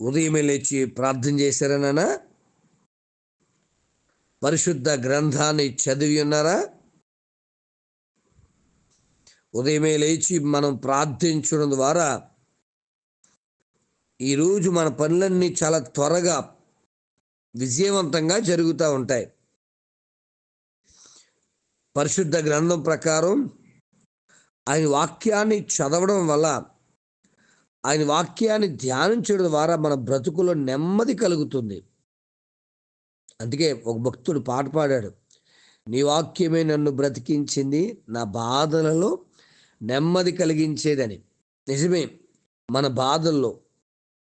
ఉదయమే లేచి ప్రార్థన చేశారనా పరిశుద్ధ గ్రంథాన్ని చదివి ఉన్నారా? ఉదయమే లేచి మనం ప్రార్థించడం ద్వారా ఈరోజు మన పనులన్నీ చాలా త్వరగా విజయవంతంగా జరుగుతూ ఉంటాయి. పరిశుద్ధ గ్రంథం ప్రకారం ఆయన వాక్యాన్ని చదవడం వల్ల ఆయన వాక్యాన్ని ధ్యానించడం ద్వారా మన బ్రతుకులో నెమ్మది కలుగుతుంది. అందుకే ఒక భక్తుడు పాట పాడాడు. నీ వాక్యమే నన్ను బ్రతికించింది నా బాధలలో నెమ్మది కలిగించేదని. నిజమే మన బాధల్లో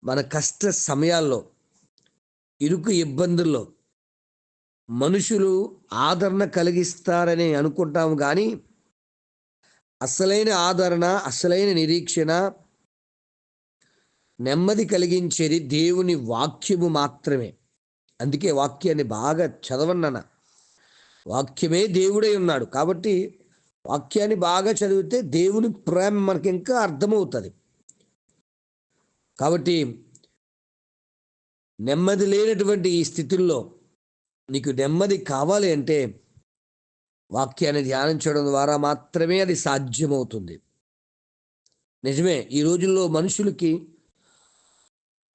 మన కష్ట సమయాల్లో ఇరుకు ఇబ్బందుల్లో మనుషులు ఆదరణ కలిగిస్తారని అనుకుంటాము కానీ అసలైన ఆదరణ అసలైన నిరీక్షణ నెమ్మది కలిగించేది దేవుని వాక్యము మాత్రమే. అందుకే వాక్యాన్ని బాగా చదవన్నన. వాక్యమే దేవుడై ఉన్నాడు. కాబట్టి వాక్యాన్ని బాగా చదివితే దేవుని ప్రేమ మనకి ఇంకా అర్థమవుతుంది. కాబట్టి నెమ్మది లేనటువంటి ఈ స్థితుల్లో నీకు నెమ్మది కావాలి అంటే వాక్యాన్ని ధ్యానించడం ద్వారా మాత్రమే అది సాధ్యమవుతుంది. నిజమే ఈ రోజుల్లో మనుషులకి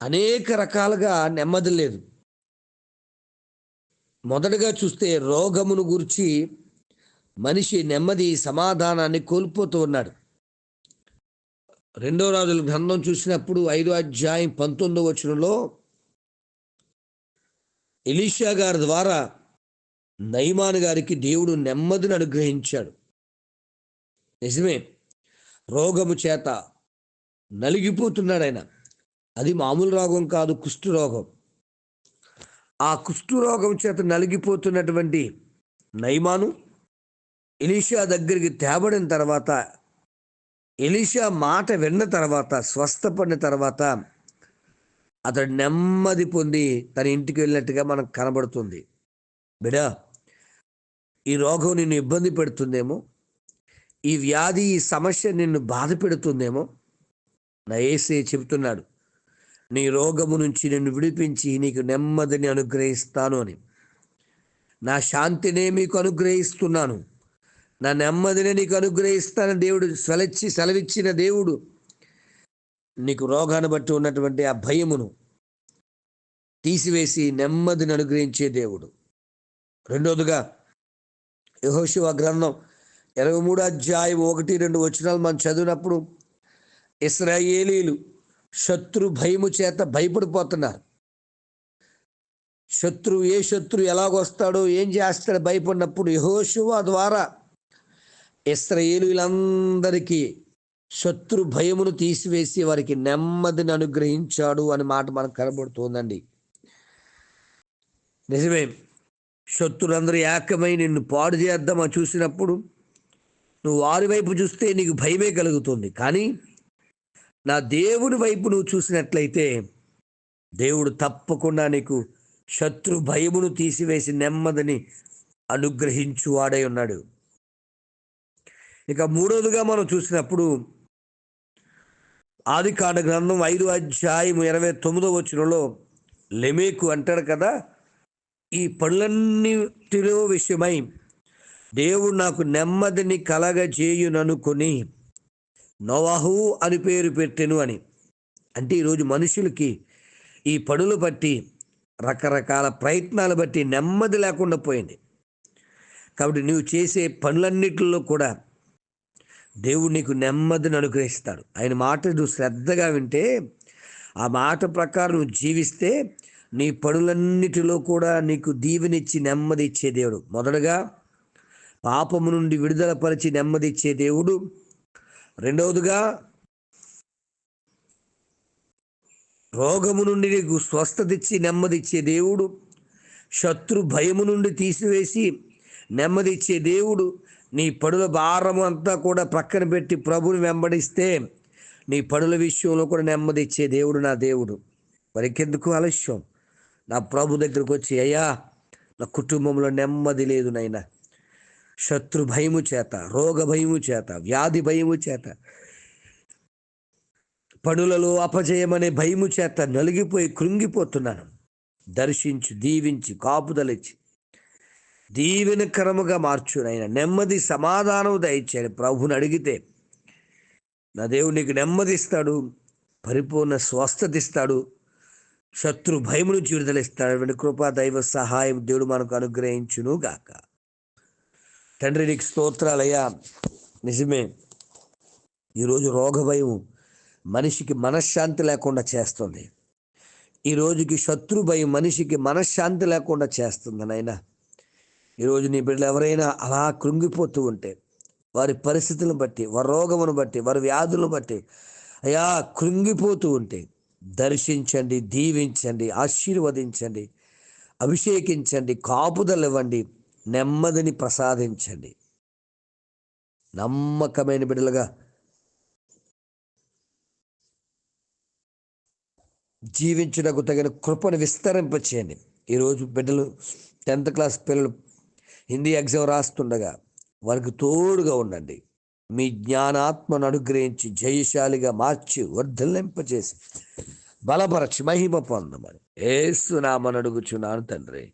అనేక రకాలుగా నెమ్మది లేదు. మొదటగా చూస్తే రోగమును గురించి మనిషి నెమ్మది సమాధానాన్ని కోల్పోతూ ఉన్నాడు. రెండో రాజుల గ్రంథం చూసినప్పుడు ఐదో అధ్యాయం పంతొమ్మిదో వచనంలో ఎలీషా గారి ద్వారా నైమాన్ గారికి దేవుడు నెమ్మదిని అనుగ్రహించాడు. నిజమే రోగము చేత నలిగిపోతున్నాడు ఆయన. అది మామూలు రోగం కాదు కుష్టు రోగం. ఆ కుష్టు రోగం చేత నలిగిపోతున్నటువంటి నైమాను ఎలీషా దగ్గరికి తేబడిన తర్వాత ఎలీషా మాట విన్న తర్వాత స్వస్థపడిన తర్వాత అతడు నెమ్మది పొంది తన ఇంటికి వెళ్ళినట్టుగా మనకు కనబడుతుంది. బిడా ఈ రోగం నిన్ను ఇబ్బంది పెడుతుందేమో? ఈ వ్యాధి ఈ సమస్య నిన్ను బాధ పెడుతుందేమో? నయేసే చెబుతున్నాడు నీ రోగము నుంచి నిన్ను విడిపించి నీకు నెమ్మదిని అనుగ్రహిస్తాను అని. నా శాంతినే మీకు అనుగ్రహిస్తున్నాను. నా నెమ్మదిని నీకు అనుగ్రహిస్తాను. దేవుడు సెలచ్చి సెలవిచ్చిన దేవుడు. నీకు రోగాన్ని బట్టి ఉన్నటువంటి ఆ భయమును తీసివేసి నెమ్మదిని అనుగ్రహించే దేవుడు. రెండోదిగా యహోశివ గ్రంథం ఇరవై మూడు అధ్యాయం ఒకటి రెండు వచనాలు మనం చదివినప్పుడు ఇస్రాయేలీలు శత్రు భయము చేత భయపడిపోతున్నారు. శత్రువు ఏ శత్రువు ఎలాగొస్తాడో ఏం చేస్తాడో భయపడినప్పుడు యహోశివ ద్వారా ఇస్రయేలులందరికీ శత్రు భయమును తీసివేసి వారికి నెమ్మదిని అనుగ్రహించాడు అని మాట మనకు కనబడుతోందండి. నిజమే శత్రులందరూ ఏకమై నిన్ను పాడు చేద్దామని చూసినప్పుడు నువ్వు వారి వైపు చూస్తే నీకు భయమే కలుగుతుంది. కానీ నా దేవుని వైపు నువ్వు చూసినట్లయితే దేవుడు తప్పకుండా నీకు శత్రు భయమును తీసివేసి నెమ్మదిని అనుగ్రహించు వాడై ఉన్నాడు. ఇక మూడవదిగా మనం చూసినప్పుడు ఆది కాండ గ్రంథం ఐదు అధ్యాయం ఇరవై తొమ్మిదో వచ్చినలో లెమేకు అంటాడు కదా ఈ పనులన్నిటిలో విషయమై దేవుడు నాకు నెమ్మదిని కలగజేయుననుకొని నోవాహు అని పేరు పెట్టెను అని. అంటే ఈరోజు మనుషులకి ఈ పనులు బట్టి రకరకాల ప్రయత్నాలు బట్టి నెమ్మది లేకుండా పోయింది. కాబట్టి నువ్వు చేసే పనులన్నిటిలో కూడా దేవుడు నీకు నెమ్మదిని అనుగ్రహిస్తాడు. ఆయన మాట నువ్వు శ్రద్ధగా వింటే ఆ మాట ప్రకారం నువ్వు జీవిస్తే నీ పనులన్నిటిలో కూడా నీకు దీవెనిచ్చి నెమ్మది ఇచ్చే దేవుడు. మొదటగా పాపము నుండి విడుదల పరిచి నెమ్మది ఇచ్చే దేవుడు. రెండవదిగా రోగము నుండి నీకు స్వస్థతిచ్చి నెమ్మదిచ్చే దేవుడు. శత్రు భయము నుండి తీసివేసి నెమ్మదిచ్చే దేవుడు. నీ పడుల భారము అంతా కూడా ప్రక్కన పెట్టి ప్రభుని వెంబడిస్తే నీ పడుల విషయంలో కూడా నెమ్మదిచ్చే దేవుడు నా దేవుడు. మరికెందుకు ఆలస్యం? నా ప్రభు దగ్గరకు వచ్చి అయ్యా నా కుటుంబంలో నెమ్మది లేదు నైనా శత్రు భయము చేత రోగ భయము చేత వ్యాధి భయము చేత పనులలో అపజయమనే భయము చేత నలిగిపోయి కృంగిపోతున్నాను. దర్శించి దీవించి కాపుదలిచ్చి దీవెనకరముగా మార్చు నాయన నెమ్మది సమాధానం దయచేయని. ప్రభుని అడిగితే నా దేవుడు నీకు నెమ్మదిస్తాడు పరిపూర్ణ స్వస్థత ఇస్తాడు శత్రు భయమును నుంచి విడుదలిస్తాడు కృపా దైవ సహాయం దేవుడు మనకు అనుగ్రహించును గాక తండ్రి నీకు స్తోత్రాలయ్యా. నిజమే. ఈరోజు రోగ భయం మనిషికి మనశ్శాంతి లేకుండా చేస్తుంది. ఈ రోజుకి శత్రు భయం మనిషికి మనశ్శాంతి లేకుండా చేస్తుంది నాయన. ఈరోజు నీ బిడ్డలు ఎవరైనా అలా కృంగిపోతూ ఉంటే వారి పరిస్థితులను బట్టి వారి రోగమును బట్టి వారి వ్యాధులను బట్టి అయా కృంగిపోతూ ఉంటే దర్శించండి దీవించండి ఆశీర్వదించండి అభిషేకించండి కాపుదలు ఇవ్వండి నెమ్మదిని ప్రసాదించండి. నమ్మకమైన బిడ్డలుగా జీవించుటకు తగిన కృపను విస్తరింపచేయండి. ఈరోజు బిడ్డలు టెన్త్ క్లాస్ పిల్లలు హిందీ ఎగ్జామ్ రాస్తుండగా వారికి తోడుగా ఉండండి. మీ జ్ఞానాత్మను అనుగ్రహించి జయశాలిగా మార్చి వర్ధలింపచేసి బలపరచి మహిమ పొందమని ఏసునామని అడుగుచున్నాను తండ్రి.